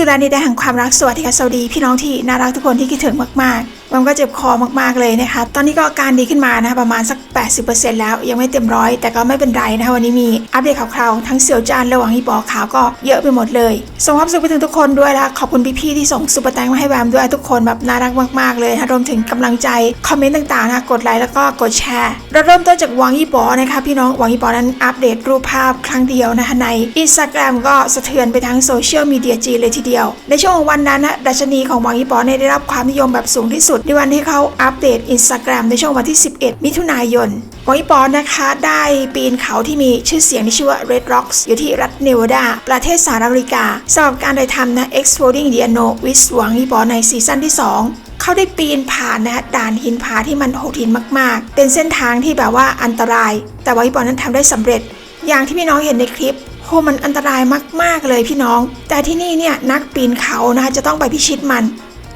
สุดานิดาแห่งความรักสวัสดีค่ะสวัสดีพี่น้องที่น่ารักทุกคนที่คิดถึงมากๆมันก็เจ็บคอมากๆเลยนะคะ ตอนนี้ก็อาการดีขึ้นมานะคะประมาณสัก 80%แล้วยังไม่เต็มร้อยแต่ก็ไม่เป็นไรนะคะวันนี้มีอัปเดตข่าวๆทั้งเสี่ยวจานและหวังฮีบอข่าวก็เยอะไปหมดเลยส่งความสุขไปถึงทุกคนด้วยละขอบคุณพี่ๆที่ส่งซุปเปอร์แตงมาให้แวมด้วยทุกคนแบบน่ารักมากๆเลยนะคะรวมถึงกำลังใจคอมเมนต์ต่างๆนะคะกดไลค์แล้วก็กดแชร์เราเริ่มต้นจากหวังฮีบอนะคะพี่น้องหวังฮีบอนั้นอัปเดตรูปภาพครั้งเดียวนะคะในอินสตาแกรมก็สะเทือนไปทั้งโซเชียลมีเดียจีเลยทีเดียว ในช่วงวันนั้นนะดัชนีของหวังฮีบอเนี่ยได้รับความนิยมแบบสูงที่สุดในวันที่เขาอัปเดตอินสตาแกรมในช่วงวันที่ 11 มิถุนายน หวังฮีบอนะคะได้ปีนเขาที่มีชื่อเสียงที่ชื่อว่า Red Rocks อยู่ที่รัฐเนวาดา ประเทศสหรัฐอเมริกาสำหรับการได้ทำนะ Exploding the Unknown with หวังฮีบอในซีซั่นที่ 2เขาได้ปีนผ่านนะคะด่านหินผาที่มันโหดหินมากๆ เป็นเส้นทางที่แบบว่าอันตราย แต่ว่าฮีบอนั้นทำได้สำเร็จ อย่างที่พี่น้องเห็นในคลิปโหมันอันตรายมากๆเลยพี่น้อง แต่ที่นี่เนี่ยนักปีนเขานะคะจะต้องไปพิชิตมัน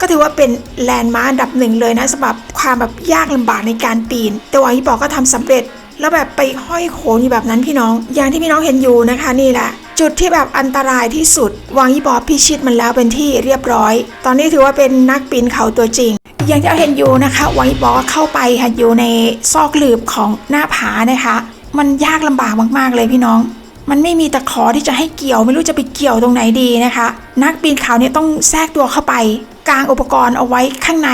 ก็ถือว่าเป็นแลนด์มาร์คดับหนึ่งเลยนะสำหรับความแบบยากลำบากในการปีน แต่ว่าฮีบอก็ทำสำเร็จ แล้วแบบไปห้อยโขนอยู่แบบนั้นพี่น้อง อย่างที่พี่น้องเห็นอยู่นะคะนี่แหละจุดที่แบบอันตรายที่สุด วางยี่บอพิชิตมันแล้วเป็นที่เรียบร้อย ตอนนี้ถือว่าเป็นนักปีนเขาตัวจริง อย่างที่เราเห็นอยู่นะคะวางยี่บอเข้าไปค่ะอยู่ในซอกหลืบของหน้าผานะคะ มันยากลำบากมากๆเลยพี่น้อง มันไม่มีตะขอที่จะให้เกี่ยวไม่รู้จะไปเกี่ยวตรงไหนดีนะคะ นักปีนเขาเนี่ยต้องแทรกตัวเข้าไป กางอุปกรณ์เอาไว้ข้างใน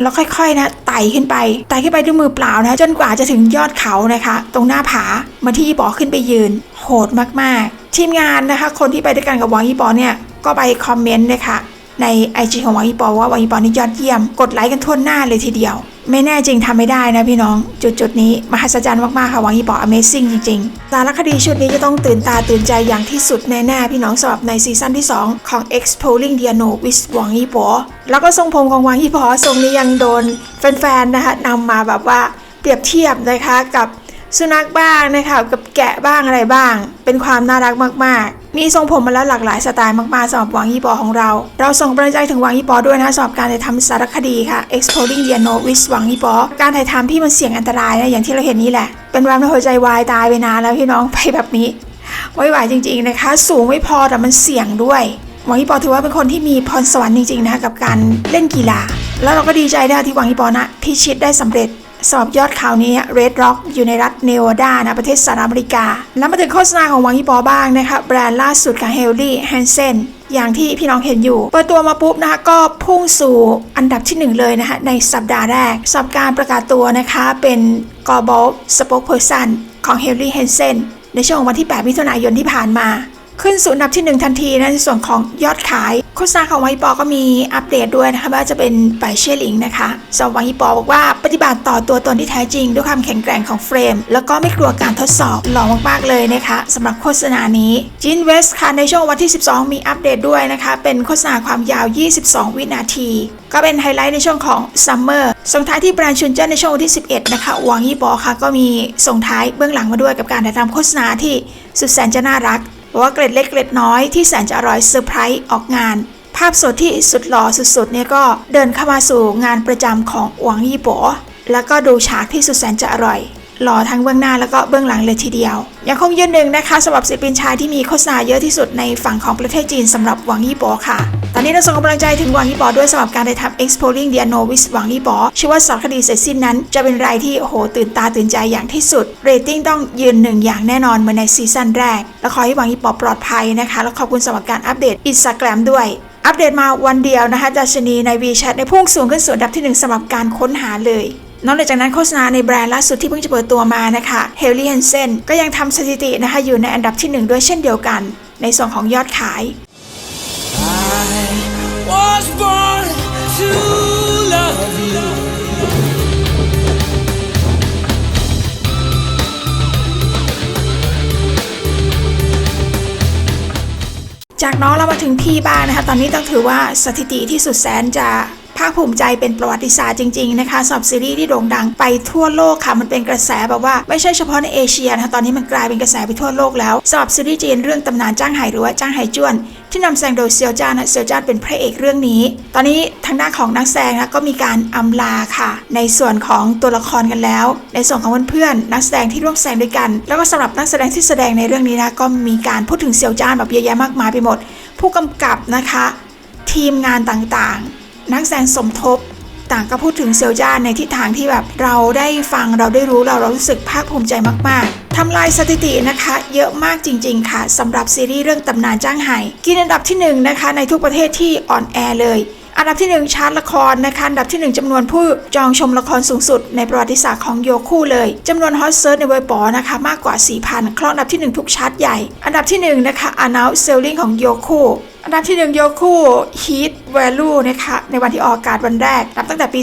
แล้วค่อยๆนะไต่ขึ้นไปไต่ขึ้นไปด้วยมือเปล่านะจนกว่าจะถึงยอดเขานะคะ ตรงหน้าผามาที่อีปอขึ้นไปยืน โหดมากๆ ทีมงานนะคะ คนที่ไปด้วยกันกับวังอีปอเนี่ยก็ไปคอมเมนต์นะคะ ใน IG ของหวังอีปอว่าหวังอีปอนี่ยอดเยี่ยม กดไลค์กันทั่วหน้าเลยทีเดียว ไม่แน่จริงทำไม่ได้นะพี่น้อง จุดจุดนี้มหัศจรรย์มาก ๆ ค่ะหวังอีปอ Amazing จริง ๆ สารคดีชุดนี้จะต้องตื่นตาตื่นใจอย่างที่สุดแน่ ๆ พี่น้องสำหรับในซีซั่นที่ 2 ของ Exploring the Unknown with หวังอีปอ แล้วก็ทรงผมของหวังอีปอทรงนี้ยังโดนแฟนๆนะคะนำมาแบบว่าเปรียบเทียบนะคะกับสุนัขบ้างนะคะกับแกะบ้างอะไรบ้าง เป็นความน่ารักมาก ๆ มีทรงผมมาแล้วหลากหลายสไตล์มากๆสำหรับหวังยี่ปอของเรา เราส่งกำลังใจถึงหวังยี่ปอด้วยนะสำหรับการถ่ายทำสารคดีค่ะ Exploding the Unknown with หวังยี่ปอ การถ่ายทำที่มันเสี่ยงอันตรายนะอย่างที่เราเห็นนี่แหละ เป็นแวมหัวใจวายตายไปนานแล้วพี่น้องไปแบบนี้ไม่ไหวจริง ๆนะคะ สูงไม่พอแต่มันเสี่ยงด้วยหวังยี่ปอถือว่าเป็นคนที่มีพรสวรรค์จริงๆนะคะกับการเล่นกีฬา แล้วเราก็ดีใจนะคะที่หวังยี่ปอนะพิชิตได้สำเร็จ สอบยอดเขาวนี้ Red Rock อยู่ในรัฐเนวาดานะประเทศสหรัฐอเมริกา แล้วมาถึงโฆษณาของวังยี่ปอบ้างนะคะแบรนด์ล่าสุดของ h a l e y Hansen อย่างที่พี่น้องเห็นอยู่ เปิดตัวมาปุ๊บนะคะก็พุ่งสู่อันดับที่หนึ่งเลยนะคะในสัปดาห์แรกสำหรับการประกาศตัวนะคะเป็น Global Spokesperson ของ h a l e y Hansen ในช่วงวันที่ 8 มิถุนายนที่ผ่านมา ขึ้นสู่อันดับที่ 1 ทันทีนะในส่วนของยอดขาย โฆษณาของวังฮิปอก็มีอัปเดตด้วยนะคะว่าจะเป็นไปเชยหลิงนะคะสำหรับวังฮิปอบอกว่าปฏิบัติต่อตัวตนที่แท้จริง ด้วยความแข็งแกร่งของเฟรม แล้วก็ไม่กลัวการทดสอบหล่อมากๆเลยนะคะสำหรับโฆษณานี้จินเวสค่ะในช่วงวันที่ 12 มีอัปเดตด้วยนะคะ เป็นโฆษณาความยาว 22 วินาที ก็เป็นไฮไลท์ในช่วงของซัมเมอร์ส่งท้ายที่แบรนด์ชุนเจิ้นในช่วงวันที่ 11 นะคะวังยี่ปอค่ะก็มีส่งท้ายเบื้องหลังมาด้วยกับการถ่ายทำโฆษณาที่สุดแสนจะน่ารัก ว่าเกร็ดเล็กเกร็ดน้อยที่แสนจะอร่อยเซอร์ไพรส์ออกงาน ภาพสดที่สุดหล่อสุดๆเนี่ยก็เดินเข้ามาสู่งานประจำของอวังยี่ปอแล้วก็ดูฉากที่สุดแสนจะอร่อย หล่อทั้งเบื้องหน้าแล้วก็เบื้องหลังเลยทีเดียว ยังคงยืนหนึ่งนะคะสำหรับศิลปินชายที่มีโฆษณาเยอะที่สุดในฝั่งของประเทศจีนสำหรับหวังยี่ป๋อค่ะ ตอนนี้เราส่งกำลังใจถึงหวังยี่ป๋อด้วยสำหรับการได้ทำ Exploring the Unknown with หวังยี่ปอเชื่อว่าสารคดีเสร็จสิ้นนั้น จะเป็นรายที่โหตื่นตาตื่นใจอย่างที่สุดเรตติ้งต้องยืนหนึ่งอย่างแน่นอนเหมือนในซีซั่นแรก และขอให้หวังยี่ป๋อปลอดภัยนะคะแล้วขอบคุณสำหรับการอัปเดตอินสตาแกรมด้วยอัปเดตมาวันเดียวนะคะดัชนีใน WeChat ในพุ่งสูงขึ้นสู่อันดับที่หนึ่งสำหรับการค้นหาเลย นอกจากนั้นโฆษณาในแบรนด์ล่าสุดที่เพิ่งจะเปิดตัวมานะคะ h e l y Hansen ก็ยังทำสถิตินะคะอยู่ในอันดับที่หนึ่งด้วยเช่นเดียวกัน ในส่วนของยอดขาย I was born to love you. จากน้องเรามาถึงพี่บ้างนะคะ ตอนนี้ต้องถือว่าสถิติที่สุดแสนจะ ภาคภูมิใจเป็นประวัติศาสตร์จริงๆนะคะสำหรับซีรีส์ที่โด่งดังไปทั่วโลกค่ะมันเป็นกระแสแบบว่าไม่ใช่เฉพาะในเอเชียนะคะตอนนี้มันกลายเป็นกระแสไปทั่วโลกแล้วสำหรับซีรีส์จีนเรื่องตำนานจ้างไห่หรือว่าจ้างไห่จวน ที่นำแสดงโดยเซียวจ้านะเซียวจ้านเป็นพระเอกเรื่องนี้ ตอนนี้ทางด้านของนักแสดงนะก็มีการอำลาค่ะ ในส่วนของตัวละครกันแล้ว ในส่วนของเพื่อนๆนักแสดงที่ร่วมแสดงด้วยกัน แล้วก็สำหรับนักแสดงที่แสดงในเรื่องนี้นะก็มีการพูดถึงเซียวจ้านแบบเยอะแยะมากมายไปหมด ผู้กำกับนะคะ ทีมงานต่างๆ นักแสดงสมทบต่างก็พูดถึงเซลจ้าในทิศทางที่แบบเราได้ฟังเราได้รู้เราเรารู้สึกภาคภูมิใจมาก ๆ ทำลายสถิตินะคะ เยอะมากจริง ๆ ค่ะสำหรับซีรีส์เรื่องตำนานจ้างไห่กินอันดับที่หนึ่งนะคะ ในทุกประเทศที่ออนแอร์เลย อันดับที่หนึ่งชาร์ตละครนะคะ อันดับที่หนึ่งจำนวนผู้จองชมละครสูงสุด ในประวัติศาสตร์ของโยคู่เลยจำนวนฮอตเซิร์ชในเว็บปอนะคะมากกว่า4,000ครองอันดับที่หนึ่งทุกชาร์ตใหญ่ อันดับที่หนึ่งนะคะ announce selling ของโยคู่ อันดับที่ 1 โยคู่ Heat Value นะคะในวันที่ออกอากาศวันแรก นับตั้งแต่ปี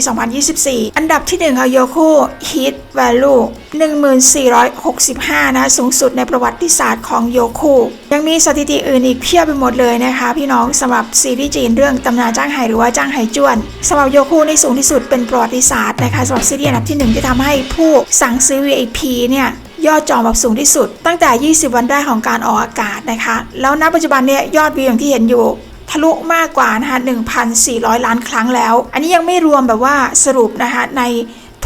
2024 อันดับที่ 1 ค่ะโยคู่ Heat Value 1465 นะ สูงสุดในประวัติศาสตร์ของโยคู่ยังมีสถิติอื่นอีกเพียบไปหมดเลยนะคะ พี่น้องสำหรับซีรีส์จีนเรื่องตำนานจ้างไห่หรือว่าจ้างไห่จวนสำหรับโยคู่ในสูงที่สุดเป็นประวัติศาสตร์นะคะสำหรับซีรีส์อันดับที่หนึ่งที่ทำให้ผู้สั่งซื้อ VIP เนี่ย ยอดจองแบบสูงที่สุด ตั้งแต่ 20 วันแรกของการออกอากาศนะคะ แล้วณปัจจุบันเนี่ยยอดวิวอย่างที่เห็นอยู่ทะลุมากกว่านะคะ1,400 ล้านครั้งแล้ว อันนี้ยังไม่รวมแบบว่าสรุปนะคะใน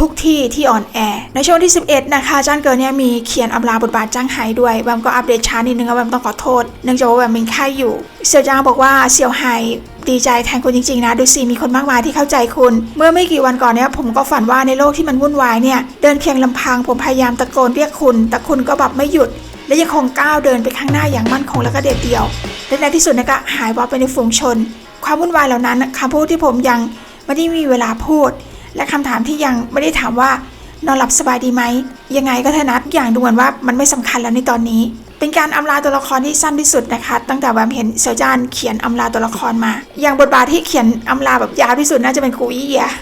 ทุกที่ที่ออนแอร์ในช่วงที่ 11 นะคะจ้านเกินเนี่ยมีเขียนอำลาบทบาทจ้างไห้ด้วยแบมก็อัปเดตช้านิดนึงแล้วแบมต้องขอโทษเนื่องจากว่าแบมเป็นไข้อยู่ เสี่ยวจางบอกว่าเสี่ยวไห้ดีใจแทนคุณจริงๆนะดูสิมีคนมากมายที่เข้าใจคุณ เมื่อไม่กี่วันก่อนเนี่ยผมก็ฝันว่าในโลกที่มันวุ่นวายเนี่ยเดินเพียงลำพังผมพยายามตะโกนเรียกคุณ แต่คุณก็แบบไม่หยุด และยังคงก้าวเดินไปข้างหน้าอย่างมั่นคงและก็เด็ดเดี่ยวและในที่สุดนะก็หายวับไปในฝูงชน ความวุ่นวายเหล่านั้นคำพูดที่ผมยังไม่ได้มีเวลาพูด และคำถามที่ยังไม่ได้ถามว่านอนหลับสบายดีไหม ยังไงก็เถอะนะทุกอย่างดูเหมือนว่ามันไม่สำคัญแล้วในตอนนี้ เป็นการอำลาตัวละครที่สั้นที่สุดนะคะ ตั้งแต่แวมเห็นเซลจานเขียนอำลาตัวละครมา อย่างบทบาทที่เขียนอำลาแบบยาวที่สุดน่าจะเป็นกูอี้อะ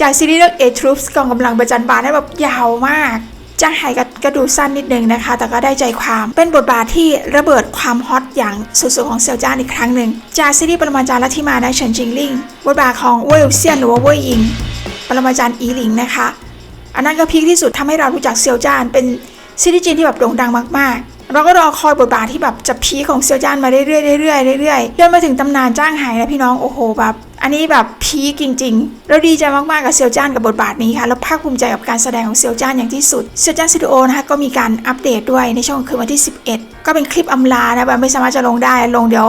จากซีรีส์เรื่อง A Troops กองกำลังประจันบานได้แบบยาวมาก จ้างไห่ก็ก็ดูสั้นนิดนึงนะคะ แต่ก็ได้ใจความเป็นบทบาทที่ระเบิดความฮอตอย่างสุดๆของเซียวจ้านอีกครั้งหนึ่งจากซีรีส์ปรมาจารย์ลัทธิมาได้เฉินจิงลิงบทบาทของเว่ยเซียนหรือว่าเว่ยอิง ปรมาจารย์อีหลิงนะคะ อันนั้นก็พีคที่สุดทำให้เรารู้จักเซียวจ้านเป็นซีรีส์จีนที่แบบโด่งดังมากๆ เราก็รอคอยบทบาทที่แบบจะพีของเซียวจ้านมาเรื่อยๆเรื่อยๆเรื่อยๆจนมาถึงตำนานจ้างหายนะพี่น้องโอ้โหแบบอันนี้แบบพีคจริงๆ เราดีใจมากๆกับเซียวจ้านกับบทบาทนี้ค่ะ แล้วภาคภูมิใจกับการแสดงของเซียวจ้านอย่างที่สุด เซียวจ้านสตูดิโอนะคะก็มีการอัปเดตด้วยในช่วงคืนวันที่ 11 ก็เป็นคลิปอำลานะแบบไม่สามารถจะลงได้ลงเดี๋ยว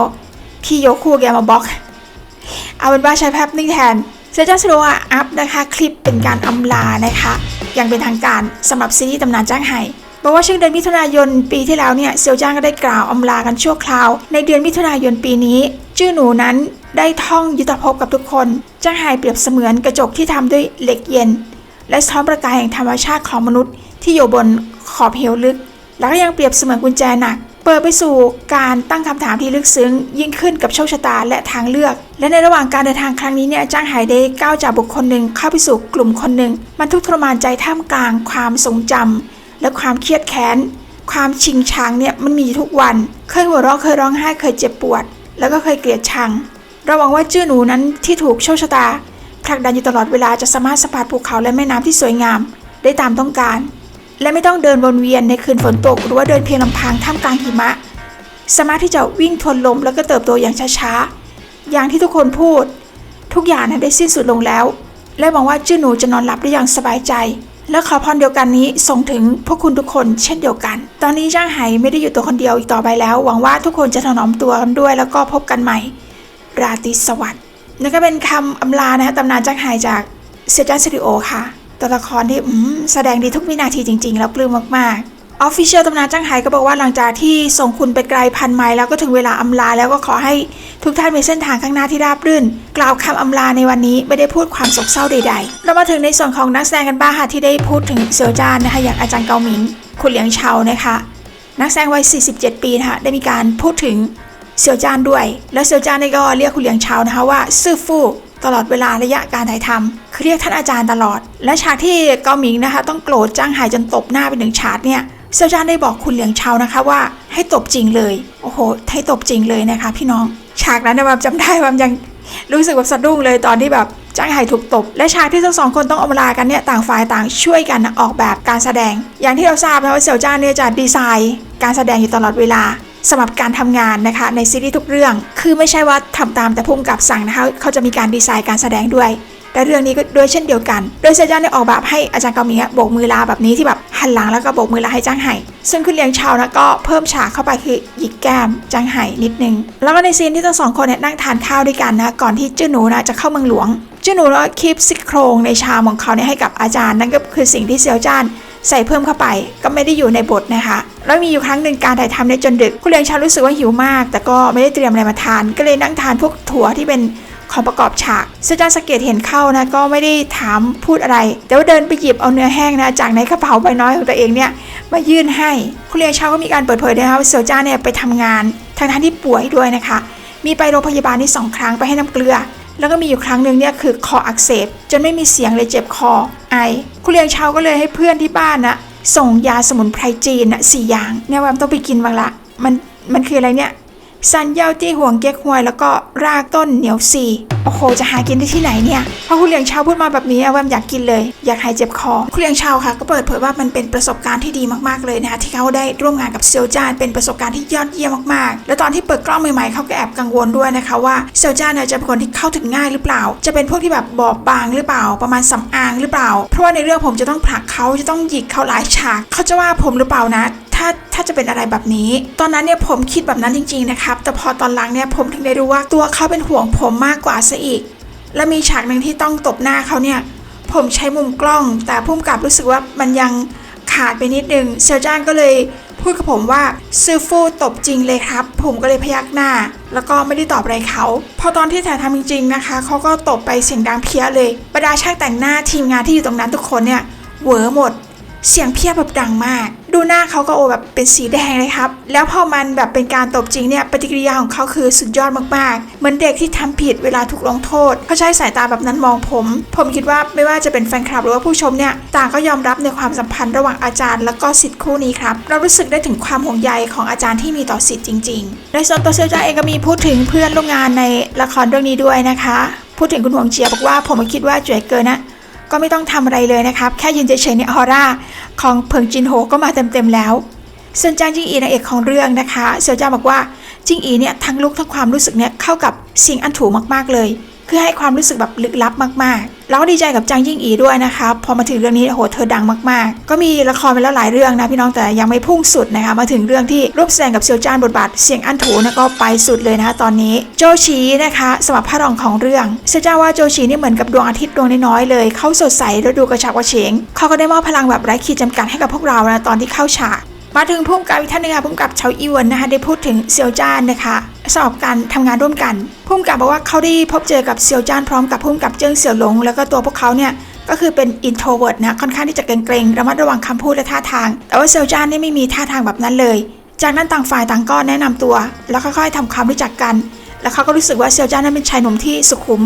พี่โยคู่แกมาบล็อก เอาเป็นว่าใช้ภาพนิ่งแทน เซียวจัสโรอัพนะคะคลิปเป็นการอำลานะคะ อย่างเป็นทางการสำหรับซีรีส์ตำนานจ้างไห่ บอกว่าช่วงเดือนมิถุนายนปีที่แล้วเนี่ยเซียวจ้างก็ได้กล่าวอำลากันชั่วคราว ในเดือนมิถุนายนปีนี้ จื้อหนูนั้นได้ท่องยุทธภพกับทุกคนจ้างไห่เปรียบเสมือนกระจกที่ทำด้วยเหล็กเย็น และสะท้อนประกายแห่งธรรมชาติของมนุษย์ ที่อยู่บนขอบเหวลึก แล้วก็ยังเปรียบเสมือนกุญแจหนัก เปิดไปสู่การตั้งคำถามที่ลึกซึ้ง ยิ่งขึ้นกับโชคชะตาและทางเลือก และในระหว่างการเดินทางครั้งนี้เนี่ยจ้างไห่ได้ก้าวจากบุคคลหนึ่งเข้าไปสู่กลุ่มคนหนึ่ง มันทุกข์ทรมานใจท่ามกลางความทรงจำ และความเครียดแค้น ความชิงชังเนี่ยมันมีทุกวัน เคยหัวเราะเคยร้องไห้เคยเจ็บปวด แล้วก็เคยเกลียดชัง เราหวังว่าจื้อหนูนั้นที่ถูกโชคชะตาผลักดันอยู่ตลอดเวลาจะสามารถสัมผัสภูเขาและแม่น้ำที่สวยงาม ได้ตามต้องการ และไม่ต้องเดินวนเวียนในคืนฝนตก หรือว่าเดินเพียงลำพังท่ามกลางหิมะ สามารถที่จะวิ่งทนลมแล้วก็เติบโตอย่างช้าๆ อย่างที่ทุกคนพูด ทุกอย่างนั้นได้สิ้นสุดลงแล้ว และหวังว่าจื้อหนูจะนอนหลับได้อย่างสบายใจ และขอพรเดียวกันนี้ส่งถึงพวกคุณทุกคนเช่นเดียวกัน ตอนนี้จ้างไห่ไม่ได้อยู่ตัวคนเดียวอีกต่อไปแล้ว หวังว่าทุกคนจะถนอมตัวกันด้วย แล้วก็พบกันใหม่ ราตรีสวัสดิ์นั่นก็เป็นคำอำลานะคะตำนานจ้างไห่จากเซจันสตูดิโอค่ะตัวละครที่แสดงดีทุกวินาทีจริง ๆ แล้วปลื้มมากๆ ออฟฟิเชียลตำนานจ้างไห้ก็บอกว่าหลังจากที่ส่งคุณไปไกลพันไมล์แล้วก็ถึงเวลาอำลาแล้วก็ขอให้ทุกท่านมีเส้นทางข้างหน้าที่ราบรื่น กล่าวคำอำลาในวันนี้ไม่ได้พูดความโศกเศร้าใดๆ เรามาถึงในส่วนของนักแสดงกันบ้างค่ะที่ได้พูดถึงเซียวจานนะคะอย่างอาจารย์เกาหมิง คุณเหลียงเชานะคะ นักแสดงวัย 47 ปีนะคะได้มีการพูดถึงเซียวจานด้วย แล้วเซียวจานนี่ก็เรียกคุณเหลียงเชานะคะว่าซื่อฟู่ตลอดเวลาระยะการถ่ายทำคือเรียกท่านอาจารย์ตลอด และฉากที่เกาหมิงนะคะต้องโกรธจ้างหายจนตบหน้าไปหนึ่งฉากเนี่ย เซียวจานได้บอกคุณเหลียงเชานะคะว่าให้ตบจริงเลย โอ้โห ให้ตบจริงเลยนะคะ พี่น้อง ฉากนั้นนยแบบจำได้แบบยังรู้สึกแบบสะดุ้งเลยตอนที่แบบจ้างไห่ถูกตบ และฉากที่ทั้งสองคนต้องอำลากันเนี่ยต่างฝ่ายต่างช่วยกันออกแบบการแสดง อย่างที่เราทราบนะว่าเสี่ยวจ้านเนี่ยจะดีไซน์ การแสดงอยู่ตลอดเวลาสำหรับการทำงานนะคะในซีรีส์ทุกเรื่อง คือไม่ใช่ว่าทำตามแต่พุ่มกับสั่งนะคะเขาจะมีการดีไซน์การแสดงด้วย และเรื่องนี้ก็โดยเช่นเดียวกัน โดยเซจานได้ออกแบบให้อาจารย์เกาหมิงโบกมือลาแบบนี้ที่แบบหันหลังแล้วก็โบกมือลาให้จ้างไห่ซึ่งคุณเลียงชาวนะก็เพิ่มฉากเข้าไปคือหยิกแก้มจ้างไห่นิดนึง แล้วก็ในซีนที่ทั้งสองคนเนี่ยนั่งทานข้าวด้วยกันนะก่อนที่เจ้าหนูนะจะเข้าเมืองหลวงเจ้าหนูก็คีบซี่โครงในชามของเขาเนี่ยให้กับอาจารย์ นั่นก็คือสิ่งที่เซียวจ้านใส่เพิ่มเข้าไปก็ไม่ได้อยู่ในบทนะคะ แล้วมีอยู่ครั้งหนึ่งการถ่ายทำในจนดึก คุณเลียงชารู้สึกว่าหิวมาก แต่ก็ไม่ได้เตรียมอะไรมาทาน ก็เลยนั่งทานพวกถั่วที่เป็น ของประกอบฉากซึ่งอาจารย์สังเกตเห็นเข้านะก็ไม่ได้ถามพูดอะไร แต่ว่าเดินไปหยิบเอาเนื้อแห้งนะจากในกระเป๋าใบน้อยของตัวเองเนี่ยมายื่นให้คุณเลียงชาก็มีการเปิดเผยนะคะว่าเซียวจ้าเนี่ยไปทำงานทางท่านที่ป่วยด้วยนะคะ มีไปโรงพยาบาลที่สองครั้งไปให้น้ำเกลือ แล้วก็มีอยู่ครั้งหนึ่งเนี่ยคือคออักเสบจนไม่มีเสียงเลยเจ็บคอไอคุณเลียงเชาก็เลยให้เพื่อนที่บ้านนะส่งยาสมุนไพรจีนนะสี่อย่างเนี่ยแวมต้องไปกินบ้างละมันมันคืออะไรเนี่ย ซันเยาจี้ห่วงเก๊กฮวยแล้วก็รากต้นเหนียวซีโอ้โห จะหากินได้ที่ไหนเนี่ยพอคุณเลียงเชาพูดมาแบบนี้แวมอยากกินเลย อยากหายเจ็บคอคุณเลียงเชาค่ะ ก็เปิดเผยว่ามันเป็นประสบการณ์ที่ดีมากๆเลยนะคะที่เขาได้ร่วมงานกับเซียวจานเป็นประสบการณ์ที่ยอดเยี่ยมมากๆ แล้วตอนที่เปิดกล้องใหม่ๆเขาก็แอบกังวลด้วยนะคะว่าเซียวจานเนี่ยจะเป็นคนที่เข้าถึงง่ายหรือเปล่า จะเป็นพวกที่แบบบอบบางหรือเปล่า ประมาณสำอางหรือเปล่า เพราะว่าในเรื่องผมจะต้องผลักเขาจะต้องหยิกเขาหลายฉากเขาจะว่าผมหรือเปล่านะ ถ้าถ้าจะเป็นอะไรแบบนี้ ตอนนั้นเนี่ยผมคิดแบบนั้นจริงๆนะครับ แต่พอตอนหลังเนี่ยผมถึงได้รู้ว่าตัวเขาเป็นห่วงผมมากกว่าซะอีก และมีฉากหนึ่งที่ต้องตบหน้าเขาเนี่ย ผมใช้มุมกล้อง แต่พุ่มกับรู้สึกว่ามันยังขาดไปนิดนึงเซียวจ้างก็เลยพูดกับผมว่าซื้อฟู่ตบจริงเลยครับ ผมก็เลยพยักหน้า แล้วก็ไม่ได้ตอบอะไรเขา พอตอนที่ถ่ายทำจริงๆนะคะ เขาก็ตบไปเสียงดังเพี้ยเลย บรรดาช่างแต่งหน้าทีมงานที่อยู่ตรงนั้นทุกคนเนี่ยเหวอหมด เสียงเพี้ยแบบดังมาก ดูหน้าเขาก็โอแบบเป็นสีแดงเลยครับ แล้วพอมันแบบเป็นการตบจริงเนี่ยปฏิกิริยาของเขาคือสุดยอดมากๆ เหมือนเด็กที่ทำผิดเวลาถูกลงโทษเขาใช้สายตาแบบนั้นมองผม ผมคิดว่าไม่ว่าจะเป็นแฟนคลับหรือว่าผู้ชมเนี่ยต่างก็ยอมรับในความสัมพันธ์ระหว่างอาจารย์ แล้วก็สิทธิ์คู่นี้ครับเรารู้สึกได้ถึงความห่วงใยของอาจารย์ที่มีต่อสิทธิ์จริงๆ ในส่วนตัวเซลจาเองก็มีพูดถึงเพื่อนร่วมงานในละครเรื่องนี้ด้วยนะคะ พูดถึงคุณหวงเจียบอกว่าผมคิดว่าจวยเกินนะ ก็ไม่ต้องทำอะไรเลยนะครับ แค่ยืนเฉยๆในออร่าของเพิงจินโฮก็มาเต็มๆแล้วส่วนจางจิงอีนางเอกของเรื่องนะคะเซียวจ้าบอกว่าจิงอีเนี่ยทั้งลุกทั้งความรู้สึกเนี่ยเข้ากับสิ่งอันถูกมากๆเลย คือให้ความรู้สึกแบบลึกลับมากๆ แล้วดีใจกับจางจิงอีด้วยนะคะพอมาถึงเรื่องนี้โอ้โหเธอดังมากๆ ก็มีละครไปแล้วหลายเรื่องนะพี่น้องแต่ยังไม่พุ่งสุดนะคะมาถึงเรื่องที่ร่วมแสดงกับเซียวจ้านบทบาทเสียงอันถูนี่ยก็ไปสุดเลยนะคะตอนนี้โจชีนะคะสำหรับพระรองของเรื่องเซียวจ้าว่าโจชีนี่เหมือนกับดวงอาทิตย์ดวงน้อยๆเลยเขาสดใสแล้วดูกระฉับกระเฉงเขาก็ได้มอบพลังแบบไร้ขีดจำกัดให้กับพวกเรานะตอนที่เข้าฉาก มาถึงพุ่มกับอีกท่านนึงค่ะพุ่มกับเฉาอีวนนะคะ ได้พูดถึงเซียวจ้านนะคะสอบการทำงานร่วมกันพุ่มกับบอกว่าเขาได้พบเจอกับเซียวจ้านพร้อมกับพุ่มกับเจิ้งเสี่ยวหลง แล้วก็ตัวพวกเขาเนี่ยก็คือเป็น introvert นะค่อนข้างที่จะเกรงๆระมัดระวังคำพูดและท่าทาง แต่ว่าเซียวจ้านนี่ไม่มีท่าทางแบบนั้นเลย จากนั้นต่างฝ่ายต่างก็แนะนำตัว แล้วค่อยๆทำความรู้จักกัน แล้วเขาก็รู้สึกว่าเซียวจ้านนั้นเป็นชายหนุ่มที่สุขุม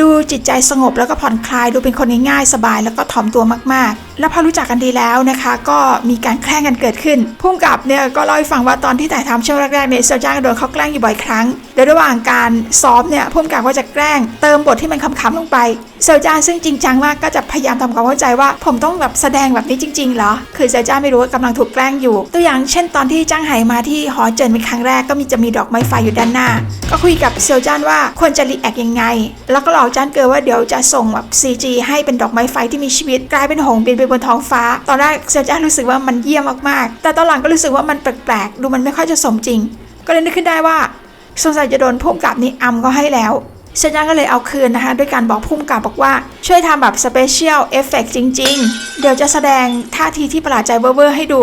ดูจิตใจสงบแล้วก็ผ่อนคลายดูเป็นคนง่ายๆสบายแล้วก็ถ่อมตัวมากๆ แล้วพอรู้จักกันดีแล้วนะคะ ก็มีการแกล้งกันเกิดขึ้นพุ่มกับเนี่ยก็เล่าให้ฟังว่าตอนที่ถ่ายทำช่วงแรกๆเนี่ยเซียวจ้างโดนเขาแกล้งอยู่บ่อยครั้งโดยระหว่างการซ้อมเนี่ยพุ่มกับก็จะแกล้งเติมบทที่มันคำๆลงไปเซียวจ้างซึ่งจริงจังมากก็จะพยายามทำความเข้าใจว่า ผมต้องแบบแสดงแบบนี้จริงๆเหรอคือเซียวจ้างไม่รู้ว่ากำลังถูกแกล้งอยู่ ตัวอย่างเช่น ตอนที่จ้างไหมาที่หอเจินเป็นครั้งแรกก็มีจะมีดอกไม้ไฟอยู่ด้านหน้า ก็คุยกับเซียวจ้านว่าควรจะรีแอคยังไง แล้วก็หลอกจ้านเกิดว่าเดี๋ยวจะส่งแบบ CG ให้เป็นดอกไม้ไฟที่มีชีวิตกลายเป็นหงบินไปบนท้องฟ้า ตอนแรกเซียวจ้ารู้สึกว่ามันเยี่ยมมากๆ แต่ตอนหลังก็รู้สึกว่ามันแปลกๆ ดูมันไม่ค่อยจะสมจริง ก็เลยนึกขึ้นได้ว่าสงสัยจะโดนพุ่มกับนี้อัมก็ให้แล้วเซนย่าก็เลยเอาคืนนะคะด้วยการบอกพุ่มกับบอกว่าช่วยทำแบบสเปเชียลเอฟเฟกจริง ๆ เดี๋ยวจะแสดงท่าทีที่ประหลาดใจเวอร์ๆให้ดู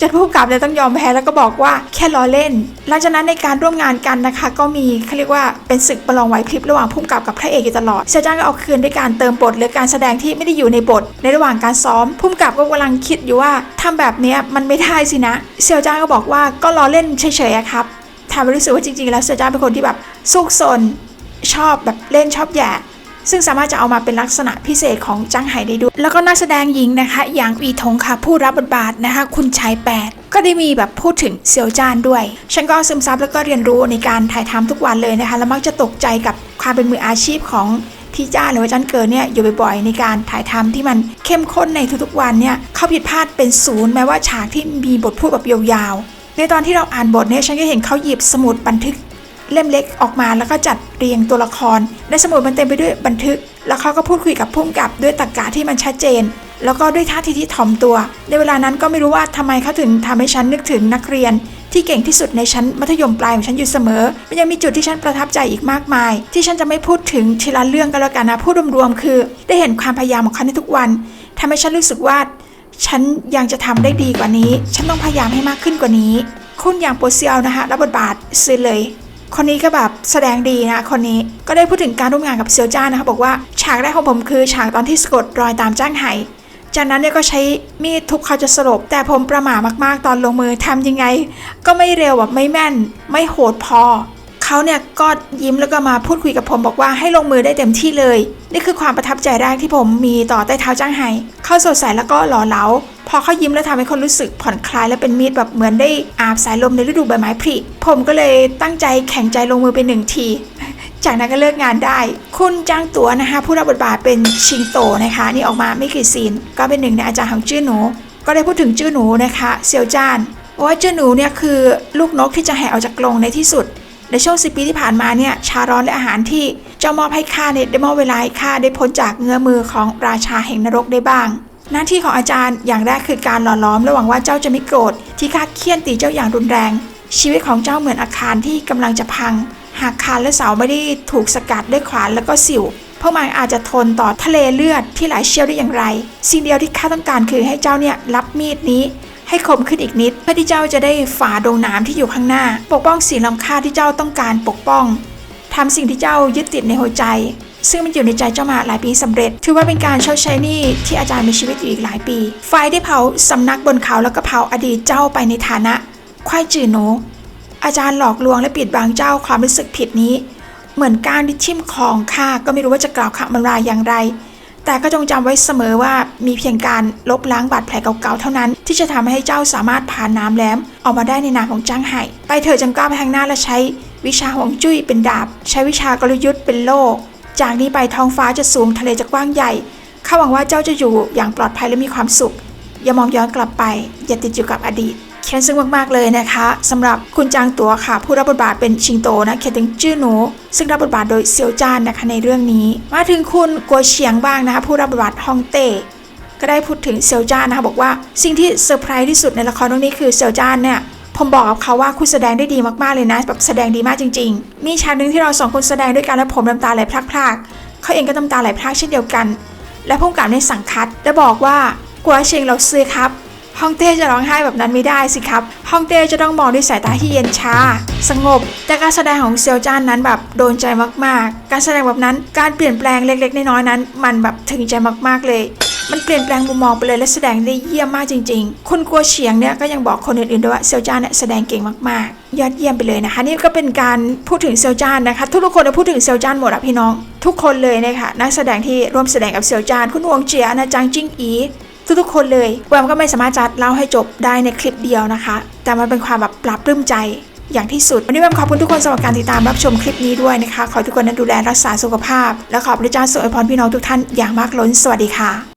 จนผู้กับเนี่ยต้องยอมแพ้แล้วก็บอกว่าแค่ล้อเล่น หลังจากนั้นในการร่วมงานกันนะคะ ก็มีเขาเรียกว่าเป็นศึกประลองไหวพริบระหว่างผู้กับกับพระเอกอยู่ตลอดเซียวจ้างก็เอาคืนด้วยการเติมบทหรือการแสดงที่ไม่ได้อยู่ในบท ในระหว่างการซ้อมผู้กับก็กำลังคิดอยู่ว่าทำแบบนี้มันไม่ได้สินะเซียวจ้างก็บอกว่าก็ล้อเล่นเฉยๆครับทำให้รู้สึกว่าจริงๆ แล้วเซียวจ้างเป็นคนที่แบบซุกซนชอบแบบเล่นชอบแย่ ซึ่งสามารถจะเอามาเป็นลักษณะพิเศษของจังไห่ได้ด้วย แล้วก็นักแสดงหญิงนะคะอย่างอีทงค่ะ ผู้รับบทบาทนะคะ คุณชายแปดก็ได้มีแบบพูดถึงเซียวจานด้วย ฉันก็ซึมซับแล้วก็เรียนรู้ในการถ่ายทำทุกวันเลยนะคะ แล้วมักจะตกใจกับความเป็นมืออาชีพของพี่จ้าหรือว่าจันเกิดเนี่ยอยู่บ่อยๆในการถ่ายทำที่มันเข้มข้นในทุกๆวันเนี่ยเขาผิดพลาดเป็นศูนย์แม้ว่าฉากที่มีบทพูดแบบยาวๆในตอนที่เราอ่านบทเนี่ยฉันก็เห็นเขาหยิบสมุดบันทึก เล่มเล็กออกมาแล้วก็จัดเรียงตัวละคร ในสมุดมันเต็มไปด้วยบันทึก แล้วเขาก็พูดคุยกับพุ่มกับด้วยตรรกะที่มันชัดเจน แล้วก็ด้วยท่าทีที่ถ่อมตัว ในเวลานั้นก็ไม่รู้ว่าทำไมเขาถึงทำให้ฉันนึกถึงนักเรียน ที่เก่งที่สุดในชั้นมัธยมปลายของฉันอยู่เสมอ มันยังมีจุดที่ฉันประทับใจอีกมากมาย ที่ฉันจะไม่พูดถึงทีละเรื่องกันแล้วกันนะพูดรวมๆคือ ได้เห็นความพยายามของเขาในทุกวันทำให้ฉันรู้สึกว่าฉันยังจะทำได้ดีกว่านี้ ฉันต้องพยายามให้มากขึ้นกว่านี้ คุณอย่างโปรเซียลนะคะรับบทบาทซื้อเลย คนนี้ก็แบบแสดงดีนะ คนนี้ก็ได้พูดถึงการร่วมงานกับเซียวจ้านะคะบอกว่าฉากแรกของผมคือฉากตอนที่สะกดรอยตามจ้างไห่จากนั้นเนี่ยก็ใช้มีดทุบเขาจะสลบ แต่ผมประหม่ามากๆ ตอนลงมือทำยังไง ก็ไม่เร็วแบบไม่แม่น ไม่โหดพอ เขาเนี่ยก็ยิ้มแล้วก็มาพูดคุยกับผมบอกว่าให้ลงมือได้เต็มที่เลย นี่คือความประทับใจแรกที่ผมมีต่อใต้เท้าจ้างไห้เขาสดใสแล้วก็หล่อเหลาพอเขายิ้มแล้วทำให้คนรู้สึกผ่อนคลายและเป็นมีดแบบเหมือนได้อาบสายลมในฤดูใบไม้ผลิผมก็เลยตั้งใจแข็งใจลงมือไปหนึ่งทีจากนั้นก็เลิกงานได้ คุณจ้างตัวนะคะผู้รับบทบาทเป็นชิงโตนะคะ นี่ออกมาไม่กี่ซีน ก็เป็นหนึ่งในอาจารย์ของจื้อหนู ก็ได้พูดถึงจื้อหนูนะคะ เซียวจานว่าจื้อหนูเนี่ยคือลูกนกที่จะแห่ออกจากกรงในที่สุด ในช่วงสิปีที่ผ่านมาเนี่ยชาร้อนและอาหารที่เจ้ามอบให้ข้าเนี่ยได้มอบเวลาให้ข้าได้พ้นจากเงื้อมือของราชาแห่งนรกได้บ้าง หน้าที่ของอาจารย์อย่างแรกคือการหล่อล้อมและหวังว่าเจ้าจะไม่โกรธที่ข้าเคี่ยนตีเจ้าอย่างรุนแรง ชีวิตของเจ้าเหมือนอาคารที่กำลังจะพัง หากคานและเสาไม่ได้ถูกสกัดด้วยขวานแล้วก็สิวพวกมันอาจจะทนต่อทะเลเลือดที่ไหลเชี่ยวได้อย่างไร สิ่งเดียวที่ข้าต้องการคือให้เจ้าเนี่ยรับมีดนี้ ให้คมขึ้นอีกนิดเพื่อที่เจ้าจะได้ฝ่าดงน้ำที่อยู่ข้างหน้า ปกป้องสิ่งล้ำค่าที่เจ้าต้องการปกป้องทำสิ่งที่เจ้ายึดติดในหัวใจ ซึ่งมันอยู่ในใจเจ้ามาหลายปีสำเร็จ ถือว่าเป็นการชดใช้หนี้ที่อาจารย์มีชีวิตอยู่อีกหลายปี ไฟได้เผาสำนักบนเขาแล้วก็เผาอดีตเจ้าไปในฐานะควายจือหนูอาจารย์หลอกลวงและปิดบังเจ้าความรู้สึกผิดนี้ เหมือนการที่ทิ่มคองข้าก็ไม่รู้ว่าจะกล่าวคำบรรยายอย่างไร แต่ก็จงจำไว้เสมอว่ามีเพียงการลบล้างบาดแผลเก่าๆเท่านั้น ที่จะทำให้เจ้าสามารถผ่านน้ำแหลมออกมาได้ในนามของจ้างไห่ไปเถอะจงก้าวไปข้างหน้าและใช้ วิชาหวงจุ้ยเป็นดาบ ใช้วิชากลยุทธ์เป็นโล่จากนี้ไปท้องฟ้าจะสูงทะเลจะกว้างใหญ่ข้าหวังว่าเจ้าจะอยู่อย่างปลอดภัยและมีความสุข อย่ามองย้อนกลับไป อย่าติดอยู่กับอดีต เขียนซึ้งมากๆเลยนะคะสำหรับคุณจางตัวค่ะ ผู้รับบทบาทเป็นชิงโตนะเขียนถึงจื้อหนู ซึ่งรับบทบาทโดยเซียวจานนะคะในเรื่องนี้ มาถึงคุณกัวเฉียงบ้างนะคะผู้รับบทบาทฮองเต้ก็ได้พูดถึงเซียวจานนะคะบอกว่าสิ่งที่เซอร์ไพรส์ที่สุดในละครเรื่องนี้คือเซียวจานเนี่ยผมบอกกับเขาว่าคุณแสดงได้ดีมากๆเลยนะแบบแสดงดีมากจริง ๆ มีฉากหนึ่งที่เราสองคนแสดงด้วยกันแล้วผมน้ำตาไหลพรากๆเขาเองก็น้ำตาไหลพรากเช่นเดียวกัน และผู้กำกับในสังคัดและบอกว่ากัวเฉียงเราซื้อครับ ฮ่องเต้จะร้องไห้แบบนั้นไม่ได้สิครับฮ่องเต้จะต้องมองด้วยสายตาที่เย็นชา สงบ แต่การแสดงของเซียวจ้านนั้นแบบโดนใจมากๆ การแสดงแบบนั้นการเปลี่ยนแปลงเล็กๆน้อยๆนั้น มันแบบถึงใจมากๆเลยมันเปลี่ยนแปลงมุมมองไปเลยและแสดงได้เยี่ยมมากจริง ๆคุณกัวเฉียงเนี่ยก็ยังบอกคนอื่นๆด้วยว่าเซียวจานเนี่ยแสดงเก่งมากๆ ยอดเยี่ยมไปเลยนะคะ นี่ก็เป็นการพูดถึงเซียวจานนะคะ ทุกๆคนจะพูดถึงเซียวจานหมดอะพี่น้อง ทุกคนเลยนะคะนักแสดงที่ร่วมแสดงกับเซียวจานคุณวงเจียนะจางจิ้งอี ทุกๆ คนเลยแวมก็ไม่สามารถจะเล่าให้จบได้ในคลิปเดียวนะคะ แต่มันเป็นความแบบปรับปลื้มใจอย่างที่สุด วันนี้แวมขอบคุณทุกคนสำหรับการติดตามรับชมคลิปนี้ด้วยนะคะ ขอทุกคนนั้นดูแลรักษาสุขภาพ และขอบพระเจ้าทรงอวยพรพี่น้องทุกท่านอย่างมากล้น สวัสดีค่ะ